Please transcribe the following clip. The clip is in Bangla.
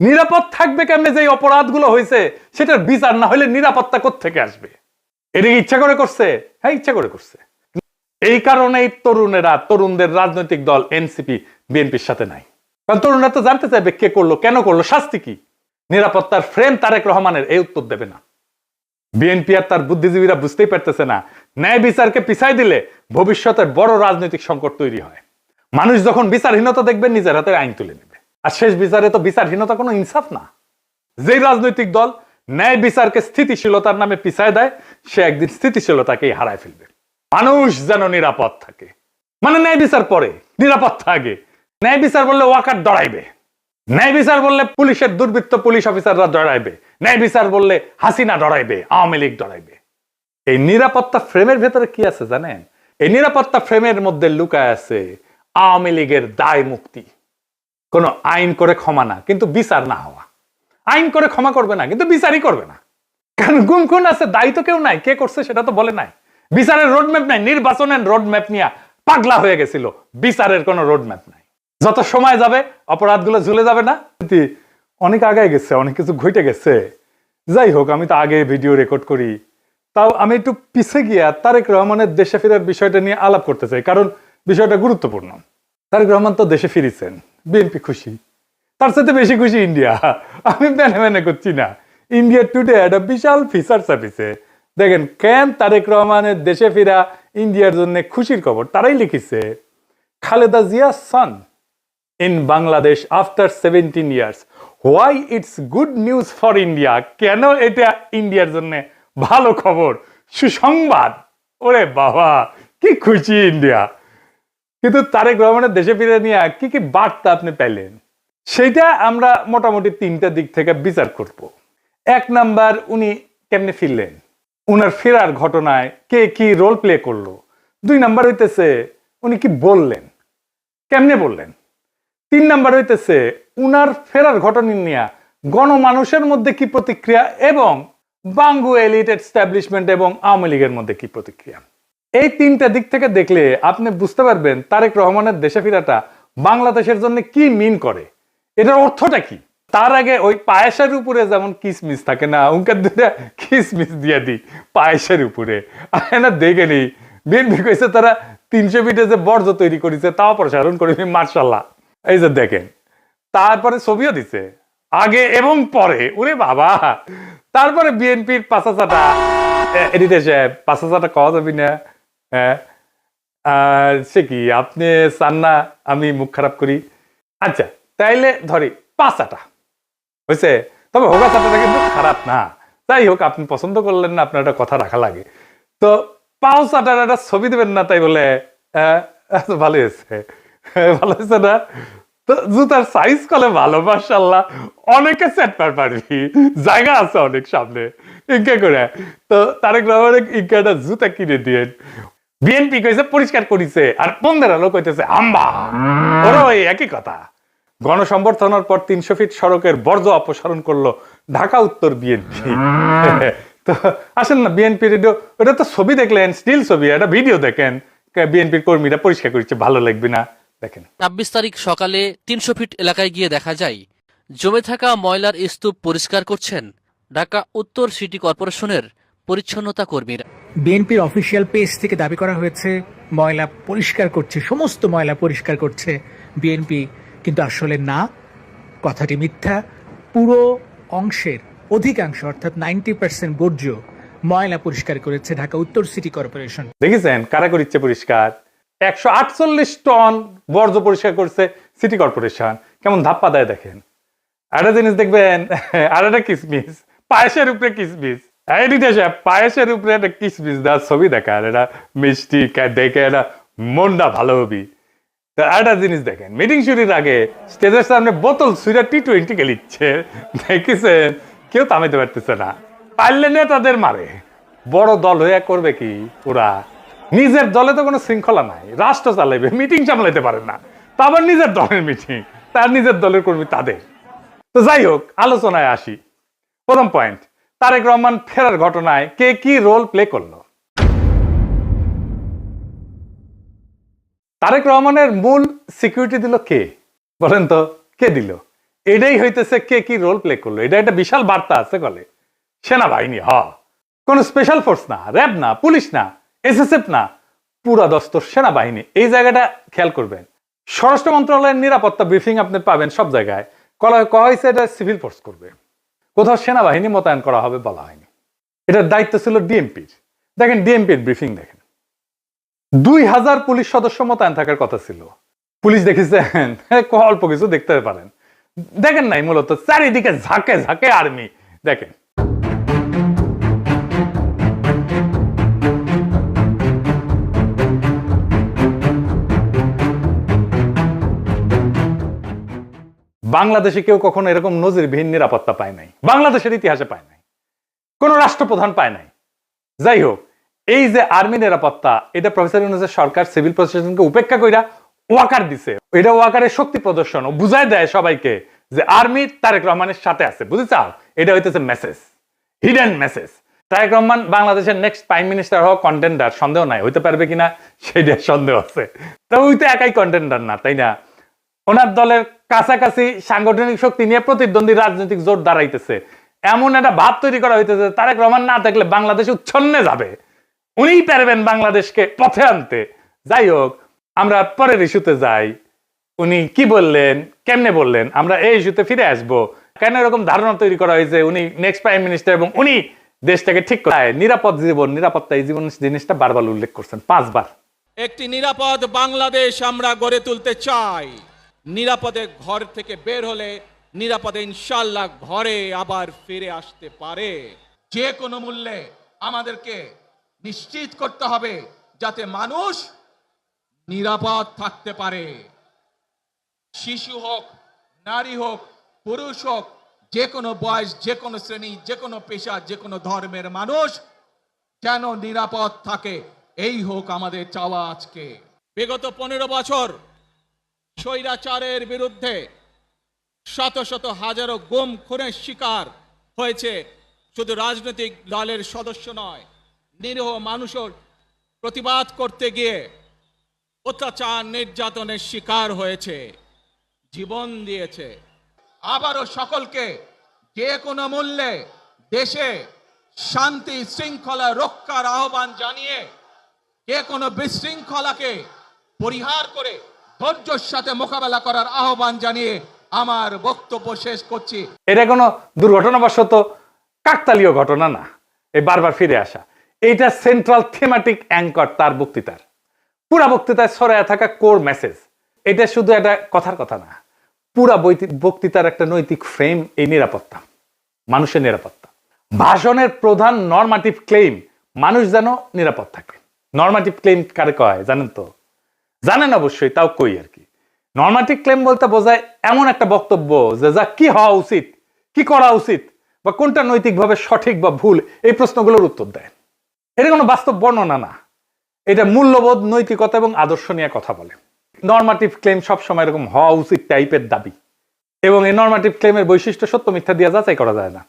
নিরাপদ থাকবে কেমনে যে অপরাধগুলো হয়েছে? সেটার বিচার না হলে নিরাপত্তা থেকে আসবে? এটা ইচ্ছা করে করছে? হ্যাঁ ইচ্ছা করে করছে। এই কারণেই তরুণেরা, তরুণদের রাজনৈতিক দল, এনসিপি, বিএনপির সাথে নাই। কারণ তরুণরা তো জানতে চাইবে কে করল, কেন করল, শাস্তি কি? নিরাপত্তার ফ্রেম তারেক রহমানের, এই উত্তর দেবে না। বিএনপি আর তার বুদ্ধিজীবীরা বুঝতেই পারতেছে না, ন্যায় বিচারকে পিছাই দিলে ভবিষ্যতের বড় রাজনৈতিক সংকট তৈরি হয়। মানুষ যখন বিচারহীনতা দেখবেন নিজের হাতে আইন তুলে নেবে। আর শেষ বিচারে তো বিচারহীনতা কোনো ইনসাফ না। যেই রাজনৈতিক দল ন্যায় বিচারকে স্থিতিশীলতার নামে পিছায় দেয়, সে একদিন স্থিতিশীলতাকেই হারায় ফেলবে। মানুষ যেন নিরাপদ থাকে। মানে ন্যায় বিচার পরে নিরাপদ থাকে ন্যায় বিচার বললে ওয়াকার ডরাইবে ন্যায় বিচার বললে পুলিশের দুর্বৃত্ত পুলিশ অফিসাররা দড়াইবে। ন্যায় বিচার বললে হাসিনা দড়াইবে, আওয়ামী লীগ দড়াইবে। এই নিরাপত্তা ফ্রেমের ভেতরে কি আছে জানেন? এই নিরাপত্তা ফ্রেমের মধ্যে লুকায় আছে আওয়ামী লীগের দায় মুক্তি। কোনো আইন করে ক্ষমা না, কিন্তু বিচার না হওয়া। আইন করে ক্ষমা করবে না, কিন্তু বিচারই করবে না। কারণ গুম খুন আছে, দায়ী তো কেউ নাই, কে করছে সেটা তো বলে নাই। বিচারের রোডম্যাপ নাই, নির্বাচনের রোডম্যাপ নিয়ে পাগলা হয়ে গেছিল, বিচারের কোনো রোডম্যাপ নাই। যত সময় যাবে, অপরাধগুলো ঝুলে যাবে না। অনেক আগায় গেছে, অনেক কিছু ঘটে গেছে। যাই হোক, আমি তো আগে ভিডিও রেকর্ড করি। তাও আমি একটু পিছে গিয়া তারেক রহমানের দেশে ফেরার বিষয়টা নিয়ে আলাপ করতে চাই, কারণ বিষয়টা গুরুত্বপূর্ণ। তারেক রহমান তো দেশে ফিরেছেন। বিএনপি খুশি। তার সাথে বেশি খুশি ইন্ডিয়া আমি মেনে মেনে করছি না। ইন্ডিয়া টুডে একটা বিশাল ফিচার সার্ভিসে দেখেন, কেন তারেক রহমানের দেশে ফেরা ইন্ডিয়ার জন্য খুশির খবর? তারাই লিখেছে, Khaleda Zia sworn in Bangladesh after seventeen years why it's good news for India কেন এটা ইন্ডিয়ার জন্য ভালো খবর? সুসংবাদ। ওরে বাবা, কি খুশি ইন্ডিয়া কিন্তু তারেক রহমানের দেশে ফিরে নিয়ে কি কি বার্তা আপনি পেলেন? সেইটা আমরা মোটামুটি তিনটা দিক থেকে বিচার করব। এক নাম্বার, উনি কেমনে ফিরলেন? উনার ফেরার ঘটনায় কে কি রোল প্লে করল? দুই নাম্বার হইতেছে, উনি কি বললেন? কেমনে বললেন? তিন নাম্বার হইতেছে, উনার ফেরার ঘটনা নিয়ে গণমানুষের মধ্যে কি প্রতিক্রিয়া এবং বাঙ্গু এলিট এস্টাবলিশমেন্ট এবং আওয়ামী লীগের মধ্যে কি প্রতিক্রিয়া? এই তিনটা দিক থেকে দেখলে আপনি বুঝতে পারবেন তারেক রহমানের দেশে ফেরাটা বাংলাদেশের জন্য কি মিন করে। এটার অর্থটা কি? তার আগে ওই পায়েসের উপরে যেমন কিসমিস থাকে না, উনকার দুটা কিসমিস দিয়ে দিই পায়েসের উপরে। না, দেখে নি বিএনপি কইছে তারা তিনশো ফিটে যে বর্জ্য তৈরি করেছে, তাও প্রসারণ করে মার্শাল্লাহ এই যে দেখেন, তারপরে ছবিও দিছে। আগে এবং পরে, ওরে বাবা! তারপরে বিএনপির পাঁচাচাটা এডিটে সাহেব পাঁচাচাটা কওয়া যাবি না। হ্যাঁ। সে কি আপনি চান না আমি মুখ খারাপ করি? আচ্ছা তাইলে ধরি পাঁচাটা হয়েছে তবে হোগা চাটাটা কিন্তু খারাপ না। যাই হোক আপনি পছন্দ করলেন না আপনার একটা কথা রাখা লাগে। তো পাও চাটার একটা ছবি দেবেন না তাই বলে আচ্ছা, ভালো হয়েছে। ভালো হয়েছে না? তো জুতার সাইজ কলে ভালো মার্শাল্লাহ অনেকে সেট পার পারবি। জায়গা আছে অনেক সামনে। ইনকে করে। তো তারেক রহমানের ইনকে একটা জুতা কিনে দিয়ে বিএনপি কইছে পরিষ্কার করিছে আর পনেরো লোক কইতেছে আম্বা। ওরা ওই একই কথা। গণসম্বর্ধনার পর তিনশো ফিট সড়কের বর্জ্য অপসারণ করল ঢাকা উত্তর বিএনপি তো আসেন না বিএনপি রেডিও ওটা তো ছবি দেখলেন স্টিল ছবি একটা ভিডিও দেখেন। বিএনপির কর্মীরা পরিষ্কার করছে ভালো লাগবে না দেখেন। ছাব্বিশ তারিখ সকালে তিনশো ফিট এলাকায় গিয়ে দেখা যায় জমে থাকা ময়লার স্তূপ পরিষ্কার করছেন ঢাকা উত্তর সিটি কর্পোরেশনের পরিচ্ছন্নতা কর্মীরা। বিএনপির অফিসিয়াল পেজ থেকে দাবি করা হয়েছে ময়লা পরিষ্কার করছে সমস্ত ময়লা পরিষ্কার করছে বিএনপি কিন্তু আসলে না। কথাটি মিথ্যা। পুরো অংশের অধিকাংশ অর্থাৎ নাইনটি পার্সেন্ট বর্জ্য ময়লা পরিষ্কার করেছে ঢাকা উত্তর সিটি কর্পোরেশন। দেখেছেন? কারা করিচ্ছে পরিষ্কার। একশো আটচল্লিশ টন বর্জ্য পরিষ্কার করছে সিটি কর্পোরেশন। কেমন ধাপ্পা দেয় দেখেন। আরেকটা জিনিস দেখবেন আর একটা কিসমিস। পায়েসের উপরে কিসমিস। এডিটে সাহেব পায়েসের উপরে একটা কিসমিস দেওয়ার ছবি দেখা, আর এটা মিষ্টি দেখে এটা মনটা ভালো হবি। তো আরেকটা জিনিস দেখেন মিটিং শুরুর আগে স্টেজের সামনে বোতল সুইরা টি টোয়েন্টি খেলিচ্ছে দেখেছেন? কেউ থামাইতে পারতেছে না। পারলে নেতাদের মারে। বড় দল হয়ে করবে কি ওরা? নিজের দলে তো কোনো শৃঙ্খলা নাই। রাষ্ট্র চালাইবে মিটিং সামলাইতে পারে না। তা আবার নিজের দলের মিটিং তার নিজের দলের কর্মী তাদের। তো যাই হোক, আলোচনায় আসি। প্রথম পয়েন্ট তারেক রহমান ফেরার ঘটনায় কে কি রোল প্লে করল? তারেক রহমানের মূল সিকিউরিটি দিল কে? বলেন তো, কে দিল? এটাই হইতেছে কে কি রোল প্লে করল। এটা একটা বিশাল বার্তা আছে কলে সেনাবাহিনী, হ। কোন স্পেশাল ফোর্স না র্যাব না, পুলিশ না এসএসএফ না, পুরা দস্তর সেনাবাহিনী। এই জায়গাটা খেয়াল করবেন। স্বরাষ্ট্র মন্ত্রণালয়ের নিরাপত্তা ব্রিফিং আপনি পাবেন সব জায়গায়। কলা কয়া হয়েছে এটা সিভিল ফোর্স করবে। কোথাও সেনাবাহিনী মোতায়েন করা হবে বলা হয়নি। এটার দায়িত্ব ছিল ডিএমপির দেখেন ডিএমপির ব্রিফিং দেখেন। দুই হাজার পুলিশ সদস্য মোতায়েন থাকার কথা ছিল। পুলিশ দেখেছেন অল্প কিছু দেখতে পারেন। দেখেন নাই মূলত, চারিদিকে ঝাঁকে ঝাঁকে আর্মি দেখেন বাংলাদেশে কেউ কখনো এরকম নজিরবিহীন নিরাপত্তা পায় নাই, বাংলাদেশের ইতিহাসে পায় নাই, কোন রাষ্ট্রপ্রধান পায় নাই। যাই হোক, এই যে আর্মি নিরাপত্তা, এটা প্রফেসর ইউনুসের সরকার সিভিল প্রশাসনকে উপেক্ষা কইরা ওয়াকার দিছে। এটা ওয়াকারের শক্তি প্রদর্শন, ও বুঝায় দেয় সবাইকে যে আর্মি তারেক রহমানের সাথে আছে বুঝেছাও এটা হইতেছে message hidden message Tarique Rahman বাংলাদেশের নেক্সট প্রাইম মিনিস্টার হওয়া কন্টেন্ডার সন্দেহ নাই, হইতে পারবে কিনা সেটা সন্দেহ আছে। তো ওই তো একাই কন্টেন্ডার না, তাই না? ওনার দলের কাছাকাছি সাংগঠনিক শক্তি নিয়ে প্রতিদ্বন্দ্বী রাজনৈতিক জোট দাঁড়াইতেছে। এমন একটা ভাব তৈরি করা হইতেছে তারেক রহমান না থাকলে বাংলাদেশ উচ্ছন্নে যাবে। উনিই পারবেন বাংলাদেশকে পথে আনতে। যাই হোক, আমরা পরের ইস্যুতে যাই। উনি কি বললেন, কেমনে বললেন, আমরা এই ইস্যুতে ফিরে আসব। কেন এরকম ধারণা তৈরি করা হয়েছে উনি নেক্সট প্রাইম মিনিস্টার এবং উনি দেশটাকে ঠিক করে নিরাপদ জীবন, নিরাপত্তা, এই জীবন জিনিসটা বারবার উল্লেখ করছেন, পাঁচবার। একটি নিরাপদ বাংলাদেশ আমরা গড়ে তুলতে চাই। নিরাপদে ঘর থেকে বের হলে নিরাপদে ইনশাল্লাহ ঘরে আবার ফিরে আসতে পারে। যে কোনো মূল্যে আমাদেরকে নিশ্চিত করতে হবে যাতে মানুষ নিরাপদ থাকতে পারে। শিশু হোক, নারী হোক, পুরুষ হোক, যে কোনো বয়স, যে কোনো শ্রেণি, যে কোনো পেশা, যে কোনো ধর্মের মানুষ যেন নিরাপদ থাকে, এই হোক আমাদের চাওয়া আজকে। বিগত পনেরো বছর স্বৈরাচারের বিরুদ্ধে শত শত হাজারো গুম, খুনের শিকার হয়েছে। শুধু রাজনৈতিক দলের সদস্য নয়, নিরীহ মানুষের প্রতিবাদ করতে গিয়ে অত্যাচার, নির্যাতনের শিকার হয়েছে, জীবন দিয়েছে। আবারও সকলকে যে কোনো মূল্যে দেশে শান্তি, শৃঙ্খলা রক্ষার আহ্বান জানিয়ে যে কোনো বিশৃঙ্খলাকে পরিহার করে ধৈর্যের সাথে মোকাবেলা করার আহ্বান জানিয়ে আমার বক্তব্য শেষ করছি। এটা কোনো দুর্ঘটনাবশত কাকতালীয় ঘটনা না। এই বারবার ফিরে আসা। এইটা সেন্ট্রাল থিমাটিক অ্যাঙ্কর তার বক্তৃতার। পুরা বক্তৃতায় ছড়ায় থাকা কোর মেসেজ এটা শুধু একটা কথার কথা না। পুরা বক্তৃতার একটা নৈতিক ফ্রেম এই নিরাপত্তা। মানুষের নিরাপত্তা। ভাষণের প্রধান নর্মাটিভ ক্লেম মানুষ যেন নিরাপদ থাকে। নর্মাটিভ ক্লেম কারে কয় জানেন তো? জানেন অবশ্যই, তাও কই আর কি। নর্মাটিভ ক্লেম বলতে বোঝায় এমন একটা বক্তব্য যে যা কি হওয়া উচিত, কি করা উচিত, বা কোনটা নৈতিকভাবে সঠিক বা ভুল, এই প্রশ্নগুলোর উত্তর দেয়। এটা কোনো বাস্তব বর্ণনা না। এটা মূল্যবোধ, নৈতিকতা এবং আদর্শ নিয়ে কথা বলে। নর্মাটিভ ক্লেম সবসময় এরকম হওয়া উচিত টাইপের দাবি। এবং এই নর্মাটিভ ক্লেমের বৈশিষ্ট্য সত্য মিথ্যা দিয়ে যাচাই করা যায় না।